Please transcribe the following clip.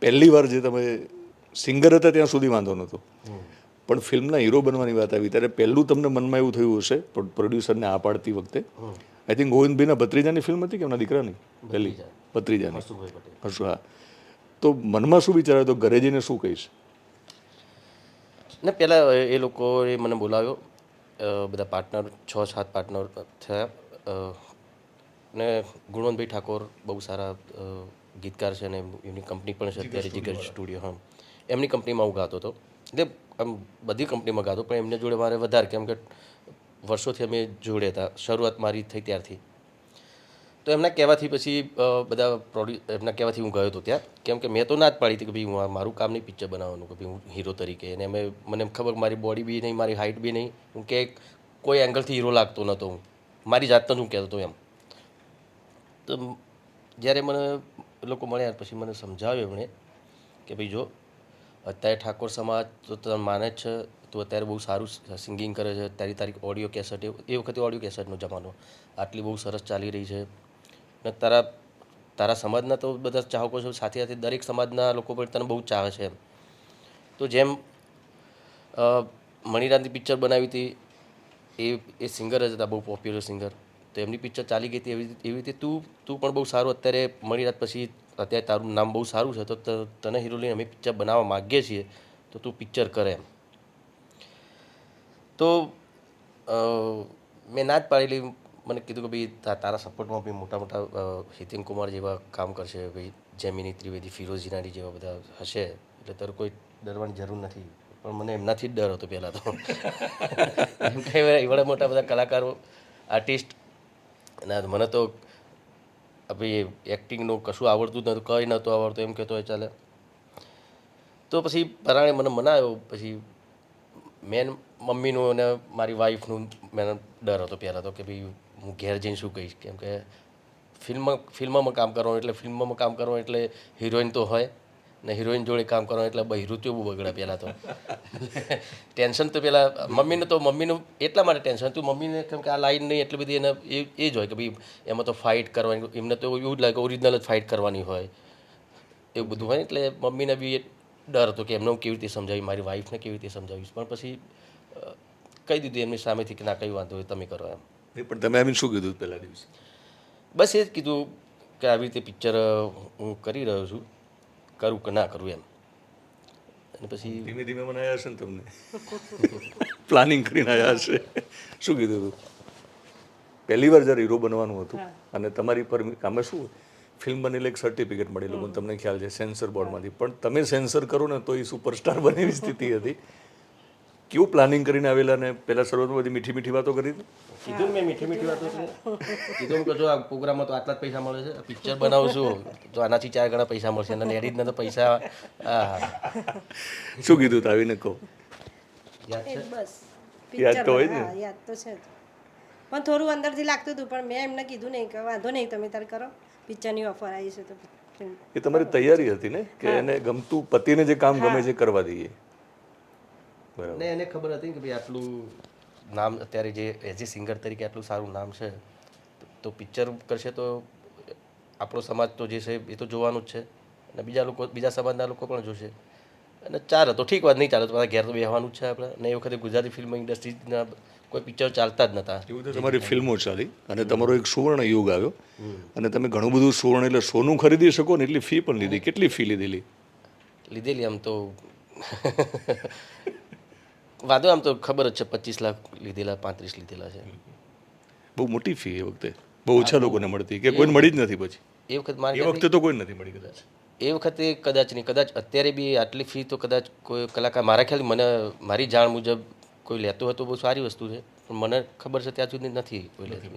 પહેલી વાર જે તમે સિંગર હતા ત્યાં સુધી વાંધો નહોતો. પણ ફિલ્મના હીરો બનવાની વાત આવી ત્યારે પહેલું તમને મનમાં એવું થયું હશે પ્રોડ્યુસરને આ પાડતી વખતે. આઈ થિંક ગોવિંદભાઈના ભત્રીજાની ફિલ્મ હતી કે એમના દીકરાની? પહેલી. ભત્રીજાની. હશું હા. તો મનમાં શું વિચાર્યો તો ઘરે જઈને શું કહીશ? ને પહેલાં એ લોકોએ મને બોલાવ્યો બધા પાર્ટનર છ સાત પાર્ટનર થયા. ને ગુણવંતભાઈ ઠાકોર બહુ સારા ગીતકાર છે ને એમની કંપની પણ છે અત્યારે જીગર સ્ટુડિયો હા. એમની કંપનીમાં હું ગાતો હતો. એટલે આમ બધી કંપનીમાં ગાતો પણ એમને જોડે મારે વધારે કેમ કે વર્ષોથી અમે જોડે હતા. શરૂઆત મારી થઈ ત્યારથી. તો એમના કહેવાથી પછી બધા પ્રોડ્યુ એમના કહેવાથી હું ગયો હતો ત્યાં. કેમ કે મેં તો ના જ પાડી હતી કે ભાઈ હું મારું કામ નહીં પિક્ચર બનાવવાનું કે ભાઈ હું હીરો તરીકે. અને અમે મને ખબર મારી બોડી બી નહીં મારી હાઇટ બી નહીં. હું કે કોઈ એંગલથી હીરો લાગતો નહોતો હું. મારી જાતનો જ હું કહેતો હતો એમ. તો જ્યારે મને લોકો મળ્યા પછી મને સમજાવ્યું એમણે કે ભાઈ જો, અત્યારે ઠાકોર સમાજ તો તમે માને જ છે, તું અત્યારે બહુ સારું સિંગિંગ કરે છે, તારી તારી ઓડિયો કેસેટ એ વખતે ઓડિયો કેસેટનો જમાનો. આટલી બહુ સરસ ચાલી રહી છે. ને તારા તારા સમાજના તો બધા ચાહકો છે, સાથે સાથે દરેક સમાજના લોકો પણ તને બહુ ચાહે છે એમ. તો જેમ મણિરાજની પિક્ચર બનાવી હતી, એ એ સિંગર જ હતા, બહુ પોપ્યુલર સિંગર તો એમની પિક્ચર ચાલી ગઈ હતી એવી એવી રીતે તું તું પણ બહુ સારું અત્યારે મળી રાત પછી અત્યારે તારું નામ બહુ સારું છે તો તને હીરો લઈને અમે પિક્ચર બનાવવા માગીએ છીએ તો તું પિક્ચર કરે એમ. તો મેં ના જ પાડેલી મને કીધું કે ભાઈ તારા સપોર્ટમાં બી મોટા મોટા હિતિન કુમાર જેવા કામ કરશે ભાઈ જેમિની ત્રિવેદી ફિરોઝ જીનાડી જેવા બધા હશે એટલે તારું કોઈ ડરવાની જરૂર નથી પણ મને એમનાથી જ ડર હતો પહેલાં તો. એવડા મોટા બધા કલાકારો આર્ટિસ્ટ અને મને તો ભાઈ એક્ટિંગનું કશું આવડતું જ નહોતું કંઈ નહોતું આવડતું, એમ કહેતો હોય ચાલે. તો પછી પરાણે મને મનાવ્યો પછી મેન મમ્મીનું અને મારી વાઈફનું મેં ડર હતો પહેલાં તો કે ભાઈ હું ઘેર જઈને શું કહીશ, કેમ કે ફિલ્મ, ફિલ્મમાં કામ કરવાનું એટલે ફિલ્મમાં કામ કરવાનું એટલે હિરોઈન તો હોય. ને હિરોઈન જોડે કામ કરવાનું એટલે બહિરુત્યો બહુ બગડે પહેલાં તો. ટેન્શન તો પહેલાં મમ્મીને તો મમ્મીનું એટલા માટે ટેન્શન હતું મમ્મીને કેમ કે આ લાઈન નહીં એટલી બધી એને એ એ જ હોય કે ભાઈ એમાં તો ફાઇટ કરવાની એમને તો એવું જ લાગે ઓરિજિનલ જ ફાઇટ કરવાની હોય. એવું બધું હોય એટલે મમ્મીને બી એ ડર હતો કે એમને હું કેવી રીતે સમજાવી મારી વાઈફને કેવી રીતે સમજાવીશ. પણ પછી કહી દીધું એમની સામેથી કે ના કંઈ વાંધો હોય તમે કરો એમ. પણ તમે એમ શું કીધું પહેલા દિવસે? બસ એ જ કીધું કે આવી રીતે પિક્ચર હું કરી રહ્યો છું. કરું કે ના કરું એમ. અને પછી ધીમે ધીમે મને આવ્યા હશે ને તમને. પ્લાનિંગ કરીને આવ્યા હશે. શું કીધું હતું પહેલી વાર જ્યારે હીરો બનવાનું હતું અને તમારી પર કામે શું ફિલ્મ બનેલી એક સર્ટિફિકેટ મળેલું તમને ખ્યાલ છે સેન્સર બોર્ડમાંથી. પણ તમે સેન્સર કરો ને તો એ સુપરસ્ટાર બનેવી સ્થિતિ હતી. કેવું પ્લાનિંગ કરીને આવેલા ને પહેલાં શરૂઆતમાં બધી મીઠી મીઠી વાતો કરી કીધું મેં મીઠી મીઠી વાતો કીધું કે જો આ પ્રોગ્રામમાં તો આટલા જ પૈસા મળે છે. પિક્ચર બનાવું છું. તો આનાથી ચાર ગણા પૈસા મળશે અને એડિટના તો પૈસા શું કીધું હતું આવીને કહો. યાદ છે? બસ. યાદ તો હોય ને. યાદ તો છે પણ થોડું અંદરથી લાગતું હતું પણ મેં એમને કીધું નહીં કે વાંધો નહીં તમે તાર કરો. પિક્ચરની ઓફર આવી છે તો એ તમારી તૈયારી હતી ને કે એને ગમતું પતિને જે કામ ગમે છે કરવા દઈએ. ને એને ખબર હતી કે ભાઈ આટલું નામ અત્યારે જે એઝ એ સિંગર તરીકે આટલું સારું નામ છે તો પિક્ચર કરશે તો આપણો સમાજ તો જે છે એ તો જોવાનું જ છે. અને બીજા લોકો બીજા સમાજના લોકો પણ જોશે. અને ચાલે તો ઠીક વાત નહીં ચાલે તો મારા ઘેર તો બેહવાનું જ છે આપણે. અને એ વખતે ગુજરાતી ફિલ્મ ઇન્ડસ્ટ્રીના કોઈ પિક્ચર ચાલતા જ નહોતા એવું તો તમારી ફિલ્મો ચાલી. અને તમારો એક સુવર્ણ યુગ આવ્યો. અને તમે ઘણું બધું સુવર્ણ એટલે સોનું ખરીદી શકો ને એટલી ફી પણ લીધી. કેટલી ફી લીધેલી? લીધેલી આમ તો વાંધો આમ તો ખબર જ છે પચીસ લાખ લીધેલા પાંત્રીસ લીધેલા છે. બહુ મોટી ફી એ વખતે. બહુ ઓછા લોકોને મળતી. કે કોઈને મળી જ નથી પછી. એ વખત એ મારી વખતે તો કોઈ નથી મળી કદાચ. એ વખતે કદાચ નહીં કદાચ અત્યારે બી આટલી ફી તો કદાચ કોઈ કલાકાર મારા ખ્યાલ મને મારી જાણ મુજબ કોઈ લેતો હતો બહુ સારી વસ્તુ છે. પણ મને ખબર છે ત્યાં સુધી નથી કોઈ લેતું